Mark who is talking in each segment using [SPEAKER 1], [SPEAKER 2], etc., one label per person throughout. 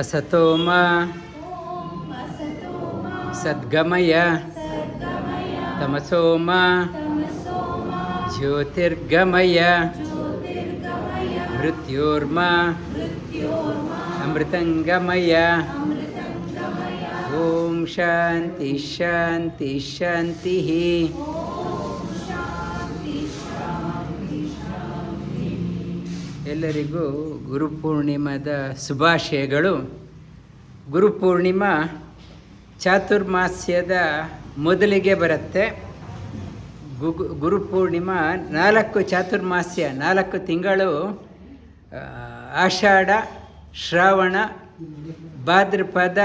[SPEAKER 1] असतो मा सद्गमय तमसो मा ज्योतिर्गमय मृत्योर्मा अमृतङ्गमय ॐ शान्ति शान्ति शान्तिः ಎಲ್ಲರಿಗೂ ಗುರುಪೂರ್ಣಿಮದ ಶುಭಾಶಯಗಳು. ಗುರುಪೂರ್ಣಿಮಾ ಚಾತುರ್ಮಾಸ್ಯದ ಮೊದಲಿಗೆ ಬರುತ್ತೆ. ಗು ಗುರುಪೂರ್ಣಿಮಾ ನಾಲ್ಕು ಚಾತುರ್ಮಾಸ್ಯ, ನಾಲ್ಕು ತಿಂಗಳು ಆಷಾಢ, ಶ್ರಾವಣ, ಭಾದ್ರಪದ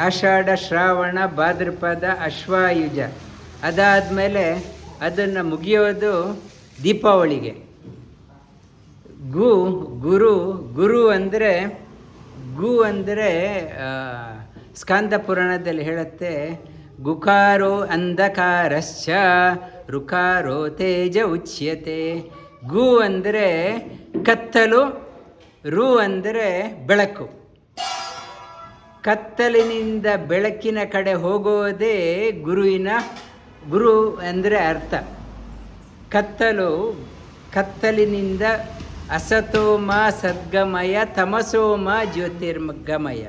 [SPEAKER 1] ಆಷಾಢ, ಶ್ರಾವಣ, ಭಾದ್ರಪದ, ಅಶ್ವಾಯುಜ. ಅದಾದಮೇಲೆ ಅದನ್ನು ಮುಗಿಯೋದು ದೀಪಾವಳಿಗೆ. ಗು, ಗುರು ಗುರು ಅಂದರೆ, ಗು ಅಂದರೆ ಸ್ಕಂದ ಪುರಾಣದಲ್ಲಿ ಹೇಳುತ್ತೆ, ಗುಕಾರೋ ಅಂಧಕಾರಶ್ಚ, ರುಕಾರೋ ತೇಜ ಉಚ್ಯತೆ. ಗು ಅಂದರೆ ಕತ್ತಲು, ರು ಅಂದರೆ ಬೆಳಕು. ಕತ್ತಲಿನಿಂದ ಬೆಳಕಿನ ಕಡೆ ಹೋಗೋದೇ ಗುರುವಿನ, ಗುರು ಅಂದರೆ ಅರ್ಥ. ಕತ್ತಲು, ಕತ್ತಲಿನಿಂದ ಅಸತೋಮ ಸದ್ಗಮಯ ತಮಸೋಮ ಜ್ಯೋತಿರ್ಗಮಯ.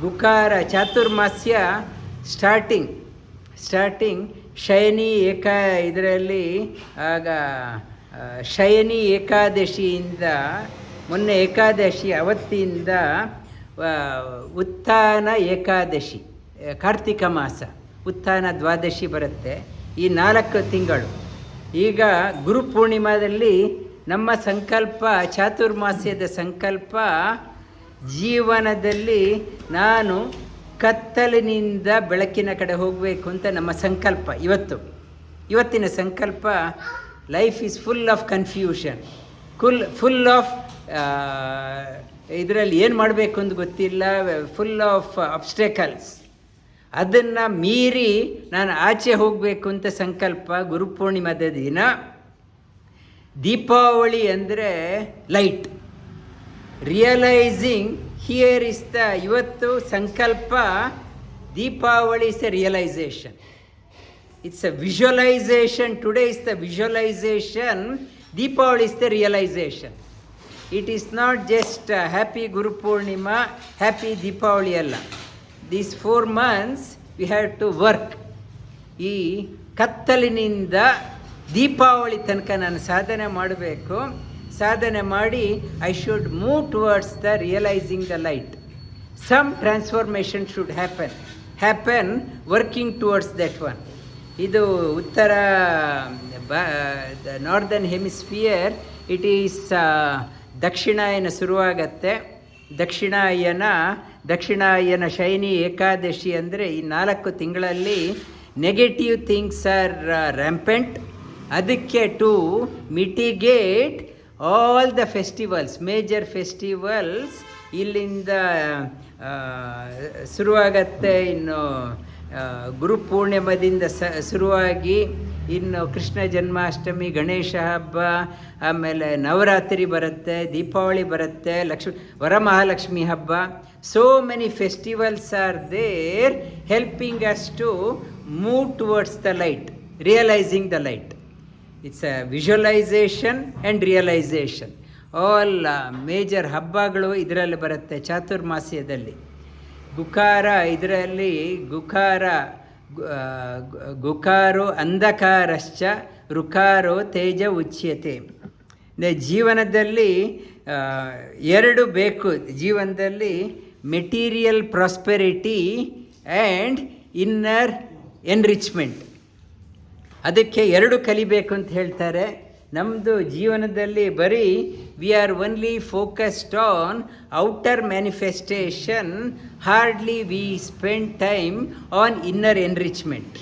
[SPEAKER 1] ಗುಕಾರ ಚಾತುರ್ಮಾಸ್ಯ ಸ್ಟಾರ್ಟಿಂಗ್ ಸ್ಟಾರ್ಟಿಂಗ್ ಶಯನಿ ಏಕ ಇದರಲ್ಲಿ, ಆಗ ಶಯನಿ ಏಕಾದಶಿಯಿಂದ, ಮೊನ್ನೆ ಏಕಾದಶಿ ಅವತ್ತಿಯಿಂದ ಉತ್ಥಾನ ಏಕಾದಶಿ, ಕಾರ್ತಿಕ ಮಾಸ, ಉತ್ಥಾನ ದ್ವಾದಶಿ ಬರುತ್ತೆ ಈ ನಾಲ್ಕು ತಿಂಗಳು. ಈಗ ಗುರುಪೂರ್ಣಿಮಾದಲ್ಲಿ ನಮ್ಮ ಸಂಕಲ್ಪ, ಚಾತುರ್ಮಾಸ್ಯದ ಸಂಕಲ್ಪ, ಜೀವನದಲ್ಲಿ ನಾನು ಕತ್ತಲಿನಿಂದ ಬೆಳಕಿನ ಕಡೆ ಹೋಗಬೇಕು ಅಂತ ನಮ್ಮ ಸಂಕಲ್ಪ. ಇವತ್ತು, ಇವತ್ತಿನ ಸಂಕಲ್ಪ life is full of confusion full full of ಇದರಲ್ಲಿ ಏನು ಮಾಡಬೇಕು ಅಂತ ಗೊತ್ತಿಲ್ಲ ಫುಲ್ ಆಫ್ ಅಬ್ಸ್ಟೇಕಲ್ಸ್ ಅದನ್ನು ಮೀರಿ ನಾನು ಆಚೆ ಹೋಗಬೇಕು ಅಂತ ಸಂಕಲ್ಪ ಗುರುಪೂರ್ಣಿಮದ ದಿನ. ದೀಪಾವಳಿ ಅಂದರೆ light. Realising here is the ಇವತ್ತು ಸಂಕಲ್ಪ Deepavali is a realisation it's a visualisation today is the visualisation Deepavali is the realisation it is not just happy Gurupurnima happy Deepavali ಅಲ್ಲ. These four months we have to work ಈ ಕತ್ತಲಿನಿಂದ ದೀಪಾವಳಿ ತನಕ ನಾನು ಸಾಧನೆ ಮಾಡಬೇಕು. ಸಾಧನೆ ಮಾಡಿ I should move towards the realising the light some transformation should happen happen working towards that one ಇದು ಉತ್ತರ northern hemisphere it is Dakshinayana ಶುರುವಾಗತ್ತೆ. ದಕ್ಷಿಣಾಯನ ದಕ್ಷಿಣಾಯನ shiny Ekadashi ಅಂದರೆ ಈ ನಾಲ್ಕು ತಿಂಗಳಲ್ಲಿ ನೆಗೆಟಿವ್ ಥಿಂಗ್ಸ್ ಆರ್ ರ್ಯಾಂಪೆಂಟ್ ಅದಕ್ಕೆ to mitigate all the festivals major festivals ಇಲ್ಲಿಂದ ಶುರುವಾಗತ್ತೆ ಇನ್ನು ಗುರು ಪೂರ್ಣಿಮದಿಂದ ಸ, ಶುರುವಾಗಿ ಇನ್ನು ಕೃಷ್ಣ ಜನ್ಮಾಷ್ಟಮಿ, ಗಣೇಶ ಹಬ್ಬ, ಆಮೇಲೆ ನವರಾತ್ರಿ ಬರುತ್ತೆ, ದೀಪಾವಳಿ ಬರುತ್ತೆ, ಲಕ್ಷ್ಮಿ, ವರಮಹಾಲಕ್ಷ್ಮಿ ಹಬ್ಬ. So many festivals are there helping us to move towards the light realising the light it's a visualisation and realisation all major ಹಬ್ಬಗಳು ಇದರಲ್ಲಿ ಬರುತ್ತೆ, ಚಾತುರ್ಮಾಸ್ಯದಲ್ಲಿ. ಗುಕಾರ ಇದರಲ್ಲಿ ಗುಕಾರ ಗುಕಾರೋ ಅಂಧಕಾರಶ್ಚ, ರುಕಾರೋ ತೇಜ ಉಚ್ಯತೆ. ಜೀವನದಲ್ಲಿ ಎರಡು ಬೇಕು. ಜೀವನದಲ್ಲಿ material prosperity and inner enrichment. ಅದಕ್ಕೆ ಎರಡು ಕಲಿಬೇಕು ಅಂತ ಹೇಳ್ತಾರೆ. ನಮ್ಮದು ಜೀವನದಲ್ಲಿ ಬರೀ we are only focused on outer manifestation hardly we spend time on inner enrichment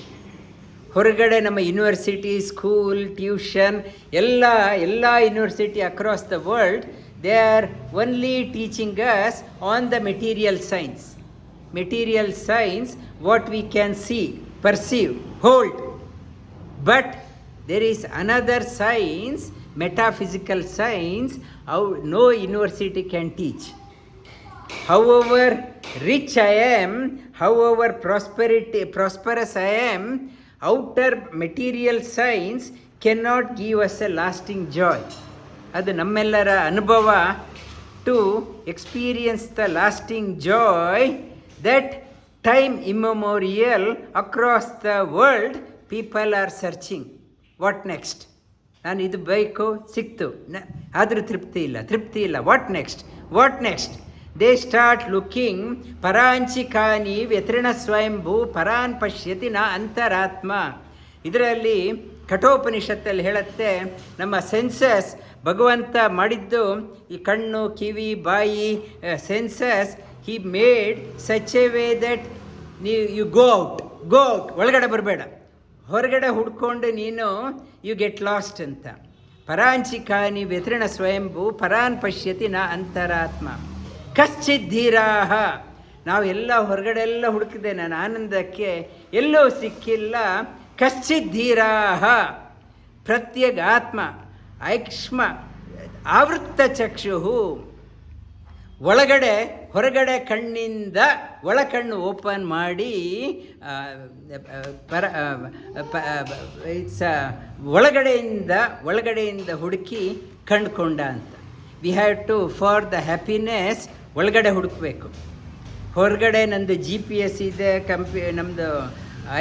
[SPEAKER 1] ಹೊರಗಡೆ ನಮ್ಮ ಯೂನಿವರ್ಸಿಟಿ ಸ್ಕೂಲ್ ಟ್ಯೂಷನ್ ಎಲ್ಲ ಎಲ್ಲ university across the world they are only teaching us on the material science material science what we can see perceive hold but there is another science metaphysical science, how no university can teach. However rich I am, however prosperity, prosperous I am, outer material science cannot give us a lasting joy. ಅದು ನಮ್ಮೆಲ್ಲರ ಅನುಭವ to experience the lasting joy that time immemorial across the world people are searching what next ನಾನು ಇದು bike, ಸಿಕ್ತು. ನ ಆದರೂ ತೃಪ್ತಿ ಇಲ್ಲ ತೃಪ್ತಿ ಇಲ್ಲ. What next what next they start looking ಪರಾಂಚಿಕಾನಿ ವ್ಯತಿರಣ ಸ್ವಯಂಭೂ, ಪರಾನ್ ಪಶ್ಯತಿ ನ ಅಂತರಾತ್ಮ. ಇದರಲ್ಲಿ ಕಠೋಪನಿಷತ್ತಲ್ಲಿ ಹೇಳುತ್ತೆ, ನಮ್ಮ ಸೆನ್ಸಸ್ ಭಗವಂತ ಮಾಡಿದ್ದು, ಈ ಕಣ್ಣು, ಕಿವಿ, ಬಾಯಿ senses he made such a way that ನೀ you go out go out ಒಳಗಡೆ ಬರಬೇಡ. ಹೊರಗಡೆ ಹುಡ್ಕೊಂಡು ನೀನು ಯು ಗೆಟ್ ಲಾಸ್ಟ್ ಅಂತ. ಪರಾಂಚಿಕಾನಿ ವ್ಯತಿರಣ ಸ್ವಯಂಭೂ, ಪರಾನ್ ಪಶ್ಯತಿ ನಾ ಅಂತರಾತ್ಮ. ಕಶ್ಚಿದ್ದೀರಾಹ ನಾವು ಎಲ್ಲ ಹೊರಗಡೆ ಎಲ್ಲ ಹುಡುಕಿದೆ ನಾನು ಆನಂದಕ್ಕೆ ಎಲ್ಲೂ ಸಿಕ್ಕಿಲ್ಲ. ಕಶ್ಚಿದ್ದೀರಾಹ ಪ್ರತ್ಯಗಾತ್ಮ, ಐಕ್ಷ್ಮ, ಆವೃತ್ತ ಚಕ್ಷು ಒಳಗಡೆ, ಹೊರಗಡೆ ಕಣ್ಣಿಂದ ಒಳ ಕಣ್ಣು ಓಪನ್ ಮಾಡಿ ಪರ ಇಟ್ಸ್ ಒಳಗಡೆಯಿಂದ ಒಳಗಡೆಯಿಂದ ಹುಡುಕಿ ಕಂಡುಕೊಂಡ ಅಂತ. We have to for the happiness ಒಳಗಡೆ ಹುಡುಕಬೇಕು. ಹೊರಗಡೆ ನಂದು ಜಿ ಪಿ ಎಸ್ ಇದೆ, ಕಂಪಿ ನಮ್ಮದು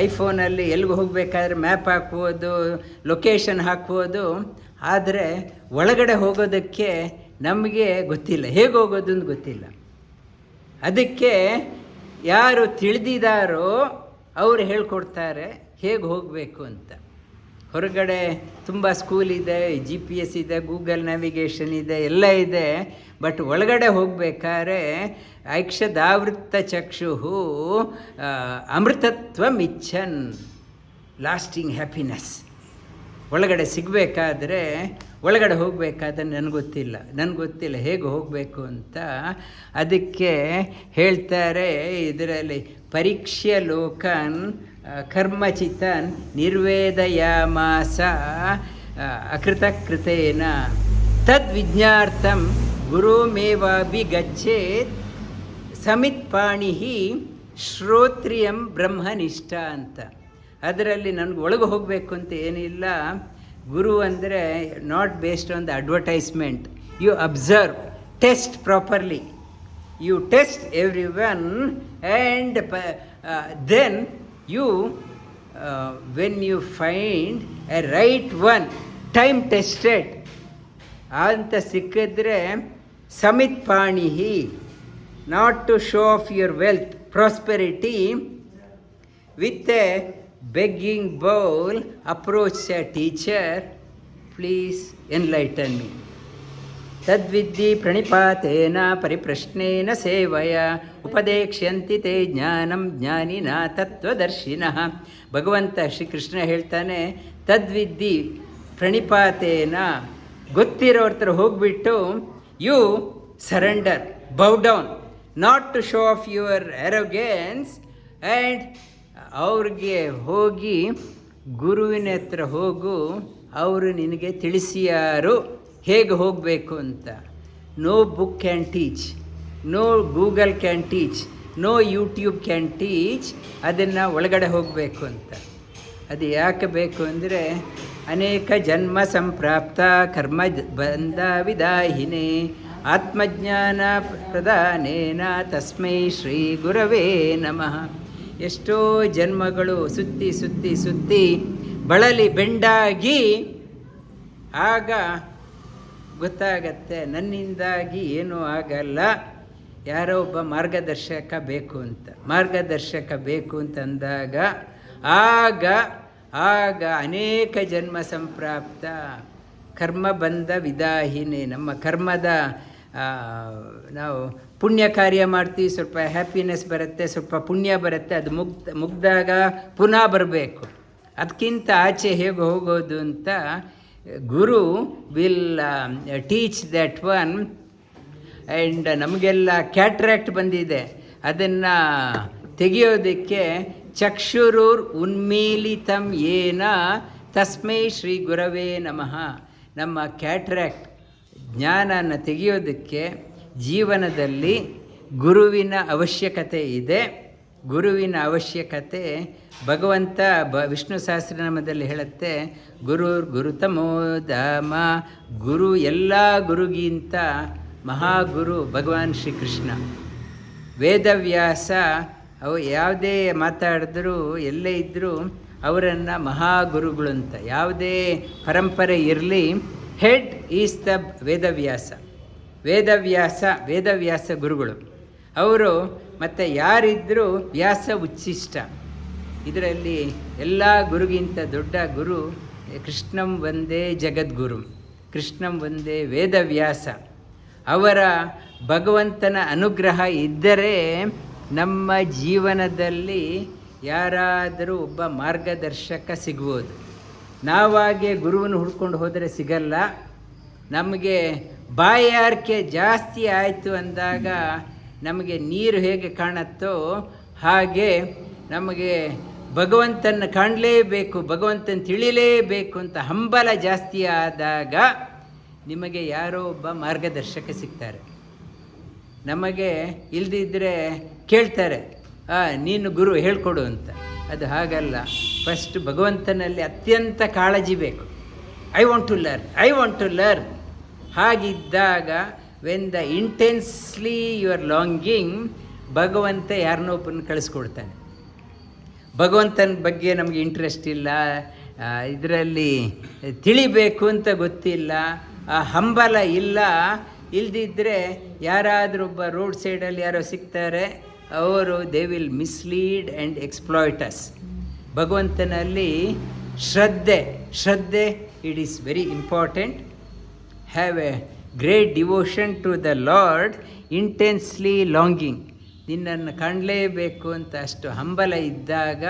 [SPEAKER 1] ಐಫೋನಲ್ಲಿ ಎಲ್ಲಿಗೆ ಹೋಗಬೇಕಾದ್ರೆ ಮ್ಯಾಪ್ ಹಾಕ್ಬೋದು ಲೊಕೇಶನ್ ಹಾಕ್ಬೋದು. ಆದರೆ ಒಳಗಡೆ ಹೋಗೋದಕ್ಕೆ ನಮಗೆ ಗೊತ್ತಿಲ್ಲ. ಹೇಗೆ ಹೋಗೋದು ಅಂತ ಗೊತ್ತಿಲ್ಲ. ಅದಕ್ಕೆ ಯಾರು ತಿಳಿದಿದಾರೋ ಅವರು ಹೇಳ್ಕೊಡ್ತಾರೆ, ಹೇಗೆ ಹೋಗಬೇಕು ಅಂತ. ಹೊರಗಡೆ ತುಂಬ ಸ್ಕೂಲ್ ಇದೆ ಜಿ ಪಿ ಎಸ್ ಇದೆ ಗೂಗಲ್ ನ್ಯಾವಿಗೇಷನ್ ಇದೆ, ಎಲ್ಲ ಇದೆ. ಬಟ್ ಒಳಗಡೆ ಹೋಗಬೇಕಾದ್ರೆ ಐಕ್ಷದಾವೃತ್ತ ಚಕ್ಷು ಅಮೃತತ್ವ ಮಿಚ್ಚನ್ ಲಾಸ್ಟಿಂಗ್ ಹ್ಯಾಪಿನೆಸ್ ಒಳಗಡೆ ಸಿಗಬೇಕಾದ್ರೆ ಒಳಗಡೆ ಹೋಗಬೇಕಾದ್ರೆ ನನಗೆ ಗೊತ್ತಿಲ್ಲ ನನಗೆ ಗೊತ್ತಿಲ್ಲ ಹೇಗೆ ಹೋಗಬೇಕು ಅಂತ. ಅದಕ್ಕೆ ಹೇಳ್ತಾರೆ ಇದರಲ್ಲಿ ಪರೀಕ್ಷ್ಯ ಲೋಕನ್ ಕರ್ಮಚಿತನ್ ನಿರ್ವೇದಯಾಮಾಸ ಆ, ಅಕೃತಕೃತೇನ. ತದ್ವಿಜ್ಞಾರ್ಥಂ ಗುರುಮೇವಾಭಿಗಚ್ಚೆ ಸಮಿತ್ಪಾಣಿಹಿ ಶ್ರೋತ್ರಿಯಂ ಬ್ರಹ್ಮನಿಷ್ಠ ಅಂತ. ಅದರಲ್ಲಿ ನನಗೆ ಒಳಗೆ ಹೋಗಬೇಕು ಅಂತ ಏನಿಲ್ಲ. ಗುರು ಅಂದರೆ not based on the advertisement you observe test properly you test every one and then you when you find a right one time tested ಅಂತ ಸಿಕ್ಕಿದ್ರೆ ಸಮಿತ್ ಪಾಣಿಹಿ not to show off your wealth prosperity with a begging bowl, approach a teacher, please enlighten me. ತದ್ವಿದ್ಧಿ ಪ್ರಣಿಪಾತೇನ ಪರಿಪ್ರಶ್ನೇನ ಸೇವಯ, ಉಪದೇಕ್ಷ್ಯಂತಿ ತೇ ಜ್ಞಾನಂ ಜ್ಞಾನಿನ ತತ್ವದರ್ಶಿನಃ. ಭಗವಂತ ಶ್ರೀಕೃಷ್ಣ ಹೇಳ್ತಾನೆ ತದ್ವಿದ್ಧಿ ಪ್ರಣಿಪಾತೇನ, ಗೊತ್ತಿರೋರ ಹತ್ರ ಹೋಗ್ಬಿಟ್ಟು you surrender bow down not to show off your arrogance and ಅವ್ರಿಗೆ ಹೋಗಿ ಗುರುವಿನ ಹತ್ರ ಹೋಗು, ಅವರು ನಿನಗೆ ತಿಳಿಸಿಯಾರು. ಹೇಗೆ ಹೋಗಬೇಕು ಅಂತ? No book can teach no Google can teach no YouTube can teach ಅದನ್ನು ಒಳಗಡೆ ಹೋಗಬೇಕು ಅಂತ. ಅದು ಯಾಕೆ ಬೇಕು ಅಂದರೆ, ಅನೇಕ ಜನ್ಮ ಸಂಪ್ರಾಪ್ತ ಕರ್ಮ ಬಂಧ ವಿದಾಹಿನೇ ಆತ್ಮಜ್ಞಾನ ಪ್ರಧಾನೇನ ತಸ್ಮೈ ಶ್ರೀ ಗುರವೇ ನಮಃ. ಎಷ್ಟೋ ಜನ್ಮಗಳು ಸುತ್ತಿ ಸುತ್ತಿ ಸುತ್ತಿ ಬಳಲಿ ಬೆಂಡಾಗಿ, ಆಗ ಗೊತ್ತಾಗತ್ತೆ ನನ್ನಿಂದಾಗಿ ಏನೂ ಆಗಲ್ಲ. ಯಾರೋ ಒಬ್ಬ ಮಾರ್ಗದರ್ಶಕ ಬೇಕು ಅಂತ. ಮಾರ್ಗದರ್ಶಕ ಬೇಕು ಅಂತಂದಾಗ ಆಗ ಆಗ ಅನೇಕ ಜನ್ಮ ಸಂಪ್ರಾಪ್ತ ಕರ್ಮ ಬಂದ ವಿದಾಹಿನಿ ನಮ್ಮ ಕರ್ಮದ ನಾವು ಪುಣ್ಯ ಕಾರ್ಯ ಮಾಡ್ತೀವಿ ಸ್ವಲ್ಪ ಹ್ಯಾಪಿನೆಸ್ ಬರುತ್ತೆ, ಸ್ವಲ್ಪ ಪುಣ್ಯ ಬರುತ್ತೆ, ಅದು ಮುಗ್ದ, ಮುಗ್ದಾಗ ಪುನಃ ಬರಬೇಕು. ಅದಕ್ಕಿಂತ ಆಚೆ ಹೇಗೆ ಹೋಗೋದು ಅಂತ guru will teach that one and ನಮಗೆಲ್ಲ ಕ್ಯಾಟ್ರಾಕ್ಟ್ ಬಂದಿದೆ. ಅದನ್ನು ತೆಗೆಯೋದಕ್ಕೆ ಚಕ್ಷುರೂರ್ ಉನ್ಮೀಲಿತಂ ಏನ ತಸ್ಮೈ ಶ್ರೀ ಗುರವೇ ನಮಃ. ನಮ್ಮ ಕ್ಯಾಟ್ರಾಕ್ಟ್ ಜ್ಞಾನನ ತೆಗೆಯೋದಕ್ಕೆ ಜೀವನದಲ್ಲಿ ಗುರುವಿನ ಅವಶ್ಯಕತೆ ಇದೆ. ಗುರುವಿನ ಅವಶ್ಯಕತೆ ಭಗವಂತ ಬ ವಿಷ್ಣು ಸಹಸ್ರನಾಮದಲ್ಲಿ ಹೇಳುತ್ತೆ, ಗುರು ಗುರುತಮೋ ಧಾಮ ಗುರು ಎಲ್ಲ ಗುರುಗಿಂತ ಮಹಾಗುರು ಭಗವಾನ್ ಶ್ರೀಕೃಷ್ಣ. ವೇದವ್ಯಾಸ ಅವು ಯಾವುದೇ ಮಾತಾಡಿದ್ರೂ, ಎಲ್ಲೇ ಇದ್ದರೂ ಅವರನ್ನು ಮಹಾಗುರುಗಳು ಅಂತ ಯಾವುದೇ ಪರಂಪರೆ ಇರಲಿ head is the Vedavyasa. Vedavyasa Vedavyasa ಗುರುಗಳು. ಅವರು ಮತ್ತು ಯಾರಿದ್ದರೂ ವ್ಯಾಸ ಉಚ್ಚಿಷ್ಟ. ಇದರಲ್ಲಿ ಎಲ್ಲ ಗುರುಗಿಂತ ದೊಡ್ಡ ಗುರು ಕೃಷ್ಣಂ ಒಂದೇ ಜಗದ್ಗುರು, ಕೃಷ್ಣಂ ಒಂದೇ ವೇದವ್ಯಾಸ. ಅವರ ಭಗವಂತನ ಅನುಗ್ರಹ ಇದ್ದರೆ ನಮ್ಮ ಜೀವನದಲ್ಲಿ ಯಾರಾದರೂ ಒಬ್ಬ ಮಾರ್ಗದರ್ಶಕ ಸಿಗ್ಬೋದು ನಾವಾಗೆ ಗುರುವನ್ನು ಹುಡ್ಕೊಂಡು ಹೋದರೆ ಸಿಗಲ್ಲ. ನಮಗೆ ಬಾಯಾರಿಕೆ ಜಾಸ್ತಿ ಆಯಿತು ಅಂದಾಗ ನಮಗೆ ನೀರು ಹೇಗೆ ಕಾಣುತ್ತೋ ಹಾಗೆ ನಮಗೆ ಭಗವಂತನ ಕಾಣಲೇಬೇಕು, ಭಗವಂತನ ತಿಳಿಲೇಬೇಕು ಅಂತ ಹಂಬಲ ಜಾಸ್ತಿ ಆದಾಗ ನಿಮಗೆ ಯಾರೋ ಒಬ್ಬ ಮಾರ್ಗದರ್ಶಕ ಸಿಗ್ತಾರೆ. ನಮಗೆ ಇಲ್ದಿದ್ದರೆ ಕೇಳ್ತಾರೆ ನೀನು ಗುರು ಹೇಳ್ಕೊಡು ಅಂತ. ಅದು ಹಾಗಲ್ಲ. ಫಸ್ಟ್ ಭಗವಂತನಲ್ಲಿ ಅತ್ಯಂತ ಕಾಳಜಿ ಬೇಕು. I want to learn I want to learn ಹಾಗಿದ್ದಾಗ when the intensely your longing ಭಗವಂತ ಯಾರನ್ನೊಬ್ಬನ ಕಳಿಸ್ಕೊಡ್ತಾನೆ. ಭಗವಂತನ ಬಗ್ಗೆ ನಮಗೆ ಇಂಟ್ರೆಸ್ಟ್ ಇಲ್ಲ ಇದರಲ್ಲಿ ತಿಳಿಬೇಕು ಅಂತ ಗೊತ್ತಿಲ್ಲ, ಆ, ಹಂಬಲ ಇಲ್ಲ. ಇಲ್ದಿದ್ದರೆ ಯಾರಾದರೂ ಒಬ್ಬ ರೋಡ್ ಸೈಡಲ್ಲಿ ಯಾರೋ ಸಿಗ್ತಾರೆ, ಅವರು they will mislead and exploits ಭಗವಂತನಲ್ಲಿ ಶ್ರದ್ಧೆ ಶ್ರದ್ಧೆ it is very important have a great devotion to the lord intensely longing ನಿನ್ನನ್ನು ಕಾಣಲೇಬೇಕು ಅಂತ ಅಷ್ಟು ಹಂಬಲ ಇದ್ದಾಗ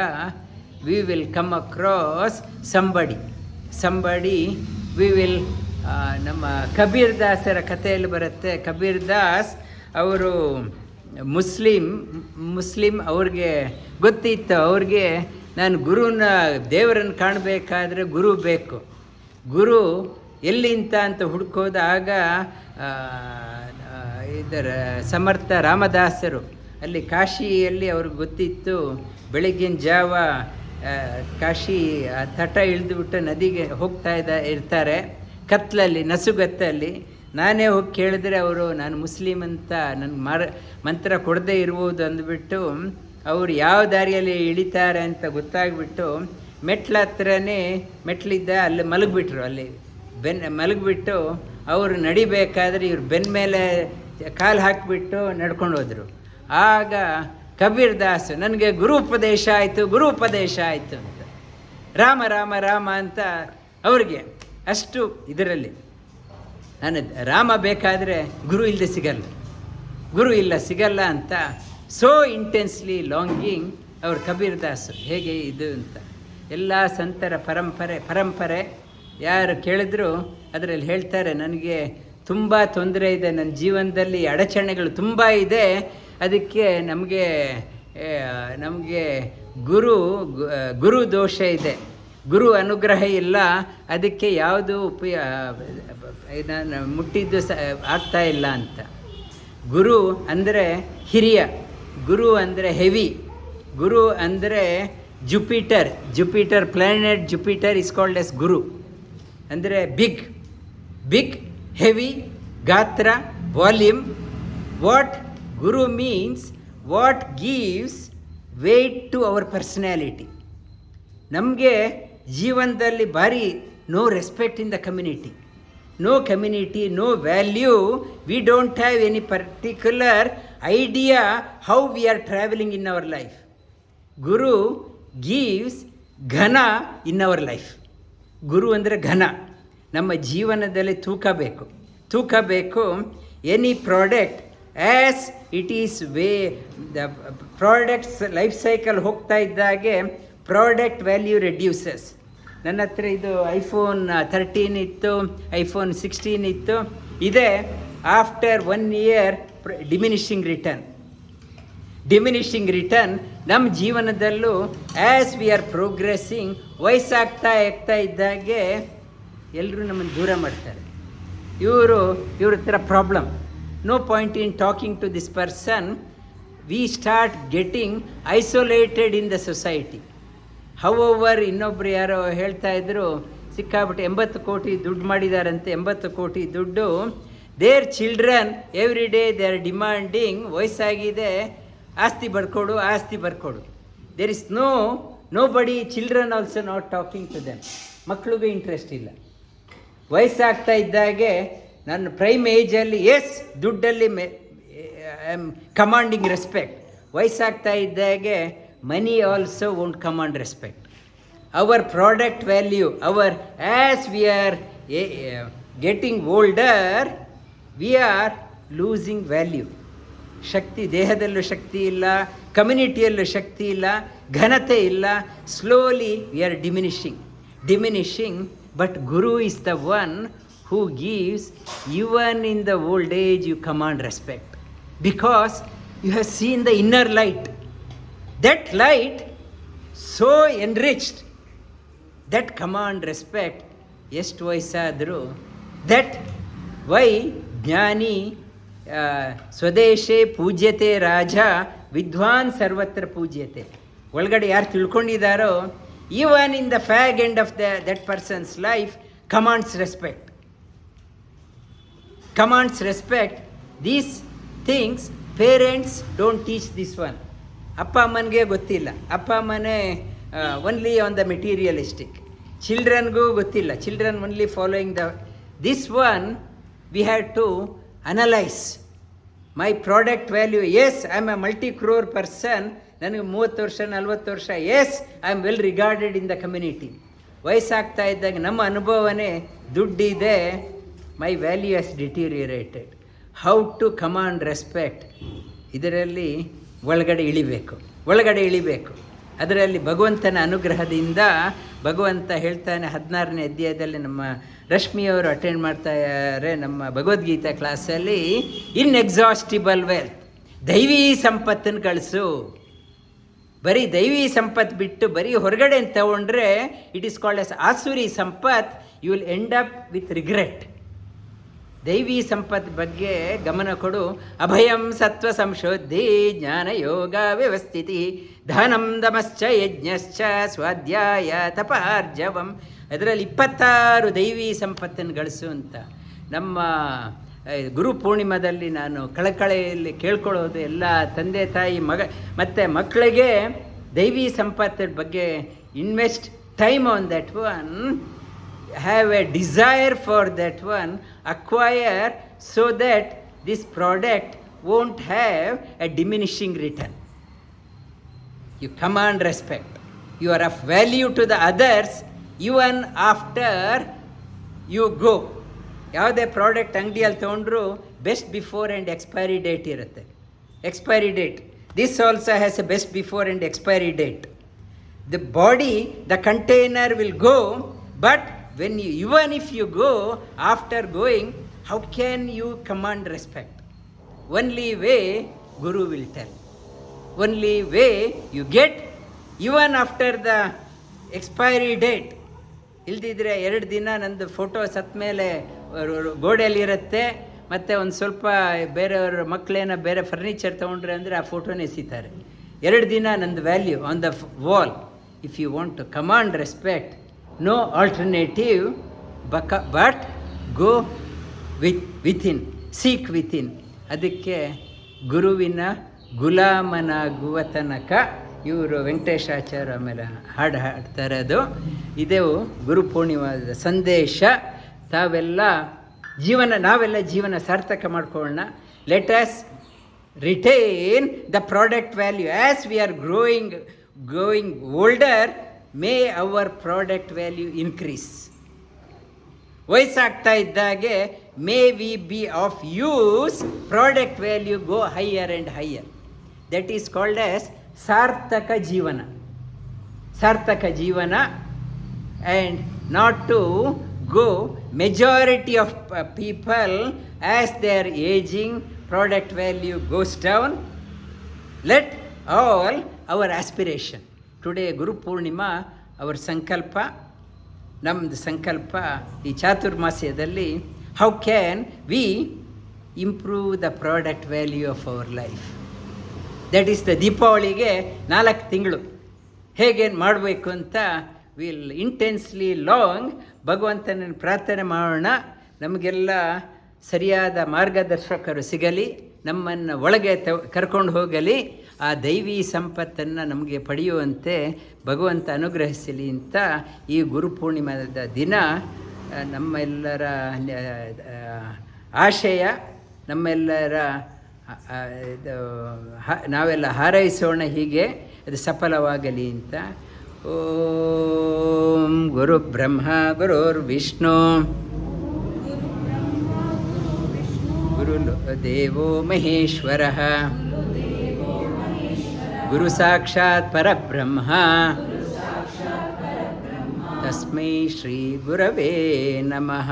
[SPEAKER 1] we will come across somebody somebody we will ನಮ್ಮ ಕಬೀರ್ ದಾಸರ ಕಥೆಯಲ್ಲಿ ಬರುತ್ತೆ. ಕಬೀರ್ ದಾಸ್ ಅವರು ಮುಸ್ಲಿಂ ಮುಸ್ಲಿಂ ಅವ್ರಿಗೆ ಗೊತ್ತಿತ್ತು. ಅವ್ರಿಗೆ ನಾನು ಗುರುನ ದೇವರನ್ನು ಕಾಣಬೇಕಾದ್ರೆ ಗುರು ಬೇಕು. ಗುರು ಎಲ್ಲಿಂತ ಅಂತ ಹುಡುಕೋದಾಗ ಇದರ ಸಮರ್ಥ ರಾಮದಾಸರು, ಅಲ್ಲಿ ಕಾಶಿಯಲ್ಲಿ ಅವ್ರಿಗೆ ಗೊತ್ತಿತ್ತು, ಬೆಳಗಿನ ಜಾವ ಕಾಶಿ ತಟ ಇಳಿದುಬಿಟ್ಟು ನದಿಗೆ ಹೋಗ್ತಾ ಇದ್ದ ಇರ್ತಾರೆ, ಕತ್ಲಲ್ಲಿ, ನಸುಗತ್ತಲ್ಲಿ. ನಾನೇ ಹೋಗಿ ಕೇಳಿದ್ರೆ ಅವರು, ನಾನು ಮುಸ್ಲಿಂ ಅಂತ ನನಗೆ ಮರ, ಮಂತ್ರ ಕೊಡದೇ ಇರ್ಬೋದು ಅಂದ್ಬಿಟ್ಟು, ಅವರು ಯಾವ ದಾರಿಯಲ್ಲಿ ಇಳಿತಾರೆ ಅಂತ ಗೊತ್ತಾಗ್ಬಿಟ್ಟು, ಮೆಟ್ಲ ಹತ್ರನೇ ಮೆಟ್ಲಿದ್ದ ಅಲ್ಲಿ ಮಲಗಿಬಿಟ್ರು ಅಲ್ಲಿ. ಬೆನ್ ಮಲಗಿಬಿಟ್ಟು ಅವರು ನಡಿಬೇಕಾದ್ರೆ ಇವ್ರು ಬೆನ್ನ ಮೇಲೆ ಕಾಲು ಹಾಕಿಬಿಟ್ಟು ನಡ್ಕೊಂಡು ಹೋದರು ಆಗ ಕಬೀರ್ ದಾಸ್, ನನಗೆ ಗುರು ಉಪದೇಶ ಆಯಿತು ಗುರು ಉಪದೇಶ ಆಯಿತು ಅಂತ. ರಾಮ ರಾಮ ರಾಮ ಅಂತ ಅವ್ರಿಗೆ ಅಷ್ಟು ಇದರಲ್ಲಿ. ನಾನು ರಾಮ ಬೇಕಾದರೆ ಗುರು ಇಲ್ಲದೆ ಸಿಗಲ್ಲ. ಗುರು ಇಲ್ಲ, ಸಿಗಲ್ಲ ಅಂತ ಸೋ ಇಂಟೆನ್ಸ್ಲಿ ಲಾಂಗಿಂಗ್ ಅವ್ರು ಕಬೀರ್ ದಾಸ್ ಹೇಗೆ ಇದು ಅಂತ. ಎಲ್ಲ ಸಂತರ ಪರಂಪರೆ ಪರಂಪರೆ ಯಾರು ಕೇಳಿದ್ರು ಅದರಲ್ಲಿ ಹೇಳ್ತಾರೆ, ನನಗೆ ತುಂಬ ತೊಂದರೆ ಇದೆ, ನನ್ನ ಜೀವನದಲ್ಲಿ ಅಡಚಣೆಗಳು ತುಂಬ ಇದೆ. ಅದಕ್ಕೆ ನಮಗೆ ನಮಗೆ ಗುರು ಗುರು ದೋಷ ಇದೆ. ಗುರು ಅನುಗ್ರಹ ಇಲ್ಲ. ಅದಕ್ಕೆ ಯಾವುದು ಉಪಯ ಮುಟ್ಟಿದ್ದು ಸ, ಆಗ್ತಾ ಇಲ್ಲ ಅಂತ. ಗುರು ಅಂದರೆ ಹಿರಿಯ, ಗುರು ಅಂದರೆ ಹೆವಿ, ಗುರು ಅಂದರೆ Jupiter. Jupiter, planet Jupiter is called as guru. ಅಂದರೆ ಬಿಗ್ ಬಿಗ್ ಹೆವಿ ಗಾತ್ರ volume what guru means what gives weight to our personality ನಮಗೆ ಜೀವನದಲ್ಲಿ ಭಾರಿ no respect in the community no community no value we don't have any particular idea how we are travelling in our life guru gives ಘನ in our life ಗುರು ಅಂದರೆ ಘನ. ನಮ್ಮ ಜೀವನದಲ್ಲಿ ತೂಕ ಬೇಕು. ತೂಕ ಬೇಕು any product as it is way the products life cycle ಹೋಗ್ತಾ ಇದ್ದಾಗೆ ಪ್ರಾಡಕ್ಟ್ ವ್ಯಾಲ್ಯೂ ರೆಡ್ಯೂಸಸ್ ನನ್ನ ಹತ್ರ ಇದು ಐಫೋನ್ ಥರ್ಟೀನ್ ಇತ್ತು ಐಫೋನ್ ಸಿಕ್ಸ್ಟೀನ್ ಇತ್ತು. ಇದೆ after one year diminishing return diminishing return ನಮ್ಮ ಜೀವನದಲ್ಲೂ ಆ್ಯಸ್ ವಿ ಆರ್ ಪ್ರೋಗ್ರೆಸ್ಸಿಂಗ್ ವಯಸ್ಸಾಗ್ತಾ ಆಗ್ತಾ ಇದ್ದಾಗೆ ಎಲ್ಲರೂ ನಮ್ಮನ್ನು ದೂರ ಮಾಡ್ತಾರೆ. ಇವರು, ಇವ್ರ ಹತ್ರ problem no point in talking to this person we start getting isolated in the society how over ಇನ್ನೊಬ್ರು ಯಾರೋ ಹೇಳ್ತಾ ಇದ್ರು ಸಿಕ್ಕಾಬಿಟ್ಟು ಎಂಬತ್ತು ಕೋಟಿ ದುಡ್ಡು ಮಾಡಿದಾರಂತೆ, ಎಂಬತ್ತು ಕೋಟಿ ದುಡ್ಡು. Their children every day they are demanding ವಯಸ್ಸಾಗಿದೆ ಆಸ್ತಿ ಬರ್ಕೊಡು ಆಸ್ತಿ ಬರ್ಕೊಡು. There is no nobody children also not talking to them ಮಕ್ಳಿಗೂ ಇಂಟ್ರೆಸ್ಟ್ ಇಲ್ಲ. ವಯಸ್ಸಾಗ್ತಾ ಇದ್ದಾಗೆ ನನ್ನ ಪ್ರೈಮ್ ಏಜಲ್ಲಿ ಎಸ್ ದುಡ್ಡಲ್ಲಿ may I am commanding respect ವಯಸ್ಸಾಗ್ತಾ ಇದ್ದಾಗೆ money also won't command respect our product value our as we are getting older we are losing value ಶಕ್ತಿ, ದೇಹದಲ್ಲೂ ಶಕ್ತಿ ಇಲ್ಲ, ಕಮ್ಯುನಿಟಿಯಲ್ಲೂ ಶಕ್ತಿ ಇಲ್ಲ, ಘನತೆ ಇಲ್ಲ. Slowly we are diminishing diminishing but guru is the one who gives even in the old age you command respect because you have seen the inner light that light so enriched that command respect ಎಷ್ಟು ವಯಸ್ಸಾದರೂ that why ಜ್ಞಾನಿ ಸ್ವದೇಶೇ ಪೂಜ್ಯತೆ ರಾಜ, ವಿದ್ವಾನ್ ಸರ್ವತ್ರ ಪೂಜ್ಯತೆ. ಒಳಗಡೆ ಯಾರು ತಿಳ್ಕೊಂಡಿದ್ದಾರೋ even in the fag end of the, that person's life commands respect. Commands respect, these things parents don't teach this one. ಅಪ್ಪ ಅಮ್ಮನಿಗೆ ಗೊತ್ತಿಲ್ಲ. ಅಪ್ಪ ಅಮ್ಮನೇ ಒನ್ಲಿ ಆನ್ ದ ಮೆಟೀರಿಯಲಿಸ್ಟಿಕ್ ಚಿಲ್ಡ್ರನ್ಗೂ ಗೊತ್ತಿಲ್ಲ. Children only following the this one we have to analyse my product value as I am a multi crore person ನನಗೆ ಮೂವತ್ತು ವರ್ಷ, ನಲ್ವತ್ತು ವರ್ಷ. As I am well regarded in the community ವಯಸ್ಸಾಗ್ತಾ ಇದ್ದಾಗ ನಮ್ಮ ಅನುಭವನೇ ದುಡ್ಡಿದೆ. My value as deteriorated how to command respect ಇದರಲ್ಲಿ ಒಳಗಡೆ ಇಳಿಬೇಕು. ಒಳಗಡೆ ಇಳಿಬೇಕು. ಅದರಲ್ಲಿ ಭಗವಂತನ ಅನುಗ್ರಹದಿಂದ ಭಗವಂತ ಹೇಳ್ತಾನೆ ಹದಿನಾರನೇ ಅಧ್ಯಾಯದಲ್ಲಿ ನಮ್ಮ ರಶ್ಮಿಯವರು ಅಟೆಂಡ್ ಮಾಡ್ತಾ ಇದ್ದಾರೆ ನಮ್ಮ ಭಗವದ್ಗೀತಾ ಕ್ಲಾಸಲ್ಲಿ ಇನ್ಎಕ್ಸಾಸ್ಟಿಬಲ್ ವೆಲ್ತ್ ದೈವಿ ಸಂಪತ್ತನ್ನು ಕಳಿಸು. ಬರೀ ದೈವಿ ಸಂಪತ್ತು ಬಿಟ್ಟು ಬರೀ ಹೊರಗಡೆ ತಗೊಂಡ್ರೆ ಇಟ್ ಈಸ್ ಕಾಲ್ಡ್ ಎಸ್ ಆಸುರಿ Sampath you will end up with regret ದೈವಿ ಸಂಪತ್ ಬಗ್ಗೆ ಗಮನ ಕೊಡು. ಅಭಯಂ ಸತ್ವ ಸಂಶೋಧಿ ಜ್ಞಾನ ಯೋಗ ವ್ಯವಸ್ಥಿತಿ ಧನಂ ದಮಶ್ಚ ಯಜ್ಞಶ್ಚ ಸ್ವಾಧ್ಯಾಯ ತಪಾರ್ಜವಂ. ಅದರಲ್ಲಿ ಇಪ್ಪತ್ತಾರು ದೈವಿ ಸಂಪತ್ತನ್ನು ಗಳಿಸುವಂಥ ನಮ್ಮ ಗುರು ಪೂರ್ಣಿಮಾದಲ್ಲಿ ನಾನು ಕಳಕಳೆಯಲ್ಲಿ ಕೇಳ್ಕೊಳ್ಳೋದು ಎಲ್ಲ ತಂದೆ, ತಾಯಿ, ಮಗ, ಮತ್ತು ಮಕ್ಕಳಿಗೆ ದೈವಿ ಸಂಪತ್ತಿನ ಬಗ್ಗೆ invest time on that one have a desire for that one acquire so that this product won't have a diminishing return you command respect you are of value to the others even after you go. ಯಾವುದೇ product ಅಂಗಡಿಯಲ್ಲಿ ತೊಗೊಂಡ್ರು best before and expiry date ಇರುತ್ತೆ expiry date this also has a best before and expiry date the body the container will go but when you even if you go after going how can you command respect only way guru will tell only way you get even after the expiry date ಇಲ್ದಿದ್ರೆ ಎರಡು ದಿನ ನಂದು photo ಸತ್ತ ಮೇಲೆ ಗೋಡೆಯಲ್ಲಿರುತ್ತೆ ಮತ್ತು ಒಂದು ಸ್ವಲ್ಪ ಬೇರೆಯವ್ರ ಮಕ್ಕಳೇನೋ ಬೇರೆ ಫರ್ನಿಚರ್ ತೊಗೊಂಡ್ರೆ ಅಂದರೆ ಆ ಫೋಟೋನೇ ಎಸಿತಾರೆ. ಎರಡು ದಿನ ನಂದು value on the wall if you want to command respect no alternative ಬಕ but go with within seek within ಅದಕ್ಕೆ ಗುರುವಿನ ಗುಲಾಮನಾಗುವ ತನಕ ಇವರು ವೆಂಕಟೇಶಾಚಾರ್ಯ ಆಮೇಲೆ ಹಾಡು ಹಾಡ್ತಾ ಇರೋದು ಇದೇ ಗುರು ಪೂರ್ಣಿಮಾದ ಸಂದೇಶ. ತಾವೆಲ್ಲ ಜೀವನ, ನಾವೆಲ್ಲ ಜೀವನ ಸಾರ್ಥಕ ಮಾಡ್ಕೊಳ್ಳೋಣ. Let's retain the product value as we are growing growing older may our product value increase ವಯಸ್ಸಾಗ್ತಾ ಇದ್ದಾಗೆ may we be of use product value go higher and higher that is called as ಸಾರ್ಥಕ ಜೀವನ. ಸಾರ್ಥಕ ಜೀವನ and not to go majority of people as they are ageing product value goes down let all our aspiration today Guru Purnima ಅವರ ಸಂಕಲ್ಪ ನಮ್ಮದು ಸಂಕಲ್ಪ ಈ ಚಾತುರ್ಮಾಸ್ಯದಲ್ಲಿ how can we improve the product value of our life that is the ದೀಪಾವಳಿಗೆ ನಾಲ್ಕು ತಿಂಗಳು. ಹೇಗೇನು ಮಾಡಬೇಕು ಅಂತ ವಿಲ್ ಇಂಟೆನ್ಸ್ಲಿ ಲಾಂಗ್ ಭಗವಂತನನ್ನು ಪ್ರಾರ್ಥನೆ ಮಾಡೋಣ. ನಮಗೆಲ್ಲ ಸರಿಯಾದ ಮಾರ್ಗದರ್ಶಕರು ಸಿಗಲಿ, ನಮ್ಮನ್ನು ಒಳಗೆ ತ, ಕರ್ಕೊಂಡು ಹೋಗಲಿ. ಆ ದೈವಿ ಸಂಪತ್ತನ್ನು ನಮಗೆ ಪಡೆಯುವಂತೆ ಭಗವಂತ ಅನುಗ್ರಹಿಸಲಿ ಅಂತ ಈ ಗುರುಪೂರ್ಣಿಮಾದ ದಿನ ನಮ್ಮೆಲ್ಲರ ಆಶಯ, ನಮ್ಮೆಲ್ಲರ ಇದು ಹ- ನಾವೆಲ್ಲ ಹಾರೈಸೋಣ ಹೀಗೆ, ಅದು ಸಫಲವಾಗಲಿ ಅಂತ. ಓಂ ಗುರು ಬ್ರಹ್ಮ ಗುರುರ್ ವಿಷ್ಣು. ಗುರು ದೇವೋ ಮಹೇಶ್ವರ. ಗುರು ಸಾಕ್ಷಾತ್ ಪರಬ್ರಹ್ಮ. ತಸ್ಮೈ ಶ್ರೀ ಗುರವೇ ನಮಃ.